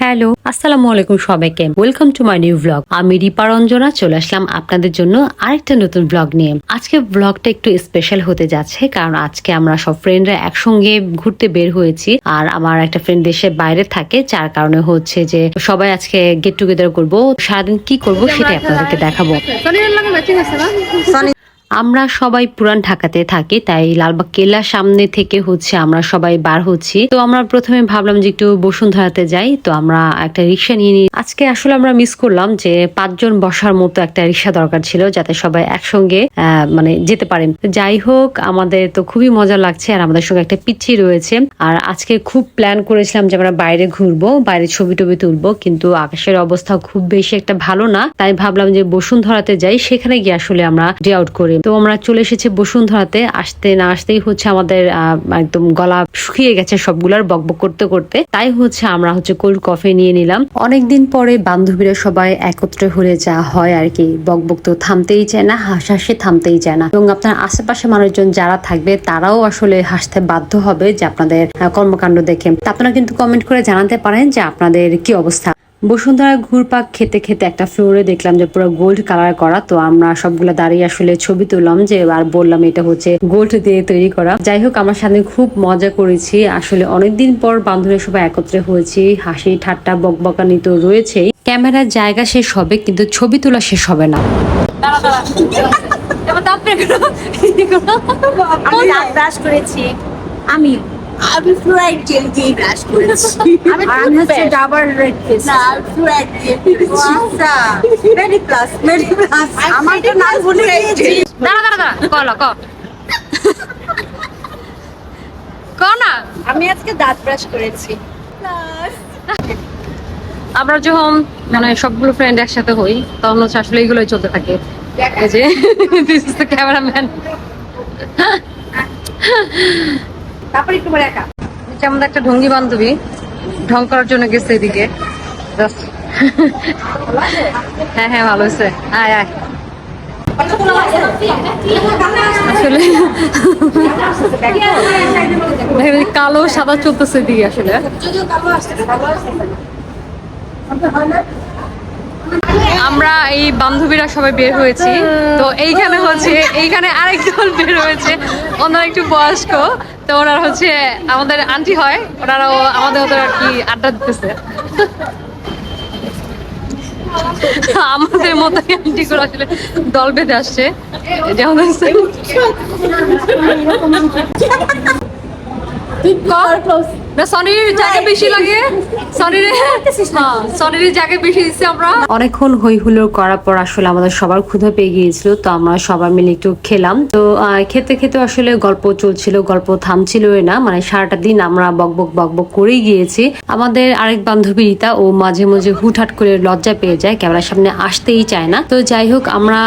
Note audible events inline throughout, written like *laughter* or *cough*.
Hello আসসালামু আলাইকুম সবাইকে। Welcome to my new blog আমি রিপা রঞ্জনা চলে আসলাম আপনাদের জন্য আরেকটা নতুন ব্লগ নিয়ে। আজকে ব্লগটা একটু স্পেশাল হতে যাচ্ছে কারণ আজকে আমরা সব ফ্রেন্ডরা একসঙ্গে ঘুরতে বের হয়েছি আর আমার একটা ফ্রেন্ড দেশে বাইরে থাকে যার কারণে হচ্ছে যে সবাই আজকে গেট টুগেদার করব। সারাদিন কি করব সেটাই আপনাদেরকে দেখাবো। আমরা সবাই পুরান ঢাকাতে থাকি, তাই লালবাগ কেল্লার সামনে থেকে হচ্ছে আমরা সবাই বার হচ্ছি। তো আমরা প্রথমে ভাবলাম যে একটু বসুন্ধরাতে যাই, তো আমরা একটা রিক্সা নিয়ে নিই আজকে আসলে আমরা মিস করলাম যে পাঁচজন বসার মতো একটা রিক্সা দরকার ছিল, যাতে সবাই একসঙ্গে মানে যেতে পারেন। যাই হোক, আমাদের তো খুবই মজা লাগছে, আর আমাদের সঙ্গে একটা পিচ্ছি রয়েছে। আর আজকে খুব প্ল্যান করেছিলাম যে আমরা বাইরে ঘুরবো, বাইরে ছবি টবি তুলবো, কিন্তু আকাশের অবস্থা খুব বেশি একটা ভালো না। তাই ভাবলাম যে বসুন্ধরাতে যাই, সেখানে গিয়ে আসলে আমরা ডে আউট করি তো আমরা চলে এসেছি বসুন্ধরাতে। আসতে না আসতেই হচ্ছে আমাদের একদম গলা শুকিয়ে গেছে সবগুলার বকবক করতে করতে। তাই হচ্ছে আমরা হচ্ছে কোল্ড কফি নিয়ে নিলাম। অনেকদিন পরে বান্ধবীরা সবাই একত্রে হলে যা হয় আর কি, বকবক তো থামতেই চায় না, হাসাহাসি থামতেই চায় না। এবং আপনার আশেপাশে মানুষজন যারা থাকবে, তারাও আসলে হাসতে বাধ্য হবে যে আপনাদের কর্মকাণ্ড দেখে। আপনারা কিন্তু কমেন্ট করে জানাতে পারেন যে আপনাদের কি অবস্থা। বসুন্ধরা ঘুরপাক খেতে খেতে একটা ফ্লোরে দেখলাম যে পুরো গোল্ড কালার করা। তো আমরা সবগুলো দাঁড়িয়ে আসলে ছবি তুললাম যে আর বললাম এটা হচ্ছে গোল্ড দিয়ে তৈরি করা। যাই হোক আমার সাথে খুব মজা করেছি। আসলে অনেকদিন পর বান্ধবীরা সবাই একত্রে হয়েছি। হাসি ঠাট্টা বকবকানি তো রয়েছেই। ক্যামেরার জায়গা শেষ হবে কিন্তু ছবি তোলা শেষ হবে না। *laughs* আমি করেছি। আমি জেল দিয়ে ব্রাশ করেছি। *laughs* আমি আমি হচ্ছে ডাবর রেড ফেস না ভেরি প্লাস মেরি প্লাস আমার তো নাম ভুলে গিয়েছি। দাঁড়া দাঁড়া দাঁড়া কলা ক। ক না। আমি আজকে দাঁত ব্রাশ করেছি। আমরা যখন মানে সবগুলো ফ্রেন্ড একসাথে হই তখন হচ্ছে আসলে এগুলোই চলতে থাকে। এই যে দিস ইজ দ্য ক্যামেরাম্যান তারপর একটু পরে একা। এটা আমাদের একটা ঢঙ্গি বান্ধবী ঢং করার জন্য গেছে এদিকে। *laughs* হ্যাঁ হ্যাঁ ভালো হয়েছে। আয় আয়। আসলে কালো সাদা চলতেছে এদিকে আসলে। আমরা এই বান্ধবীরা সবাই বের হয়েছি। তো এইখানে হচ্ছে, এইখানে আরেক দল বের হয়েছে। ওনারা একটু বয়স্ক। তো ওনারা হচ্ছে আমাদের আন্টি হয়। ওনারাও আমাদের ওদের আর কি আড্ডা দিতেছে। আমাদের মতো আন্টি করে আসলে দল বেঁধে আসছে। যেমন না সনির জায়গা বেশি লাগে। সনির সনির জায়গা বেশি দিচ্ছে আমরা। অনেকক্ষণ হই হুল্লোড় করার পর আসলে আমাদের সবার ক্ষুধা পেয়ে গিয়েছিল তো আমরা সবাই মিলে একটু খেলাম। তো খেতে খেতে আসলে গল্প চলছিল গল্প থামছিলই না। মানে সারাটা দিন আমরা বকবক বকবক করেই গিয়েছি। আমাদের আরেক বান্ধবী রীতা ও মাঝে মাঝে হুটহাট করে লজ্জা পেয়ে যায় ক্যামেরার সামনে আসতেই চায় না। তো যাই হোক আমরা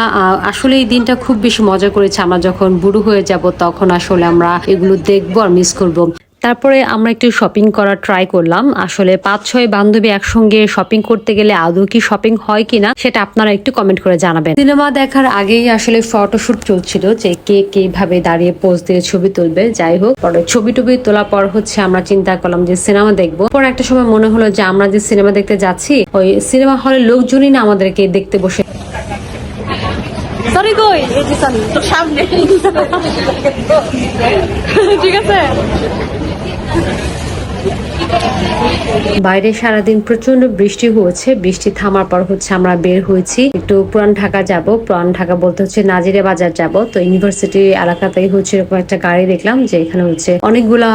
আসলে এই দিনটা খুব বেশি মজা করেছি। আমরা যখন বুড়ো হয়ে যাব তখন আসলে আমরা এগুলো দেখব আর মিস করব। তারপরে আমরা একটু শপিং করার ট্রাই করলাম। আসলে পাঁচ ছয় বান্ধবী একসঙ্গে শপিং করতে গেলে আদৌ কি শপিং হয় কিনা সেটা আপনারা একটু কমেন্ট করে জানাবেন। সিনেমা দেখার আগেই আসলে ফটোশুট চলছিল যে কে কীভাবে দাঁড়িয়ে পোজ দিয়ে ছবি তুলবে। যাই হোক পরে ছবি টবি তোলার পর হচ্ছে আমরা চিন্তা করলাম যে সিনেমা দেখব। পরে একটা সময় মনে হলো যে আমরা যে সিনেমা দেখতে যাচ্ছি ওই সিনেমা হলের লোকজনই না আমাদেরকে দেখতে বসে। সরি কই? সামনে। *laughs* ঠিক আছে? বাইরে সারাদিন প্রচণ্ড বৃষ্টি হয়েছে। বৃষ্টি থামার পর হচ্ছে আমরা বের হয়েছি। একটু পুরান ঢাকা যাব। পুরান ঢাকা বলতে হচ্ছে নাজিরে বাজার যাব। তো ইউনিভার্সিটি এলাকাতেই হচ্ছে এরকম একটা গাড়ি দেখলাম যে এখানে হচ্ছে অনেকগুলা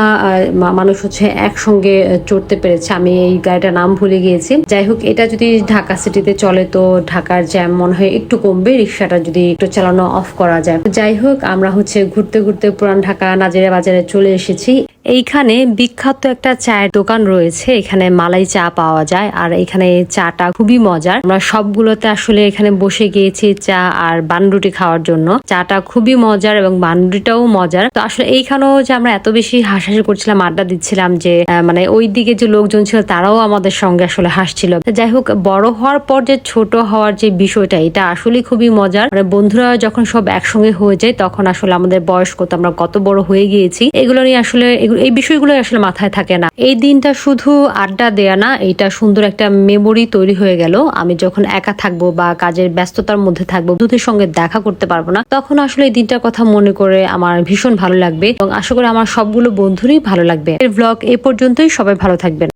মানুষ হচ্ছে একসঙ্গে চড়তে পেরেছে। আমি এই গাড়িটার নাম ভুলে গিয়েছি। যাই হোক, এটা যদি ঢাকা সিটিতে চলে তো ঢাকার জ্যাম মনে হয় একটু কমবে। রিক্সাটা যদি একটু চালানো অফ করা যায়। যাই হোক, আমরা হচ্ছে ঘুরতে ঘুরতে পুরান ঢাকা নাজিরা বাজারে চলে এসেছি। এইখানে বিখ্যাত একটা চায়ের দোকান রয়েছে। এখানে মালাই চা পাওয়া যায় আর এখানে চাটা খুবই মজার। আমরা সবগুলোতে আসলে এখানে বসে গিয়েছি চা আর বানরুটি খাওয়ার জন্য। চাটা খুবই মজার এবং বানরুটিটাও মজার। তো আসলে এইখানেও যে আমরা এত বেশি হাসাহাসি করছিলাম, আড্ডা দিচ্ছিলাম যে মানে ওই দিকে যে লোকজন ছিল তারাও আমাদের সঙ্গে আসলে হাসছিল। যাই হোক, বড় হওয়ার পর যে ছোট হওয়ার যে বিষয়টা, এটা আসলে খুবই মজার। মানে বন্ধুরা যখন সব একসঙ্গে হয়ে যায়, তখন আসলে আমাদের বয়স কত আমরা কত বড় হয়ে গিয়েছি। এগুলো নিয়ে আসলে এই বিষয়গুলো আসলে মাথায় থাকে না। এই দিনটা শুধু আড্ডা দেয়া না, এটা সুন্দর একটা মেমোরি তৈরি হয়ে গেল। আমি যখন একা থাকব বা কাজের ব্যস্ততার মধ্যে থাকব, বন্ধুদের সঙ্গে দেখা করতে পারব না, তখন আসলে এই দিনটার কথা মনে করে আমার ভীষণ ভালো লাগবে এবং আশা করি আমার সবগুলো বন্ধুরই ভালো লাগবে। এর ব্লগ এ পর্যন্তই সবাই ভালো থাকবেন।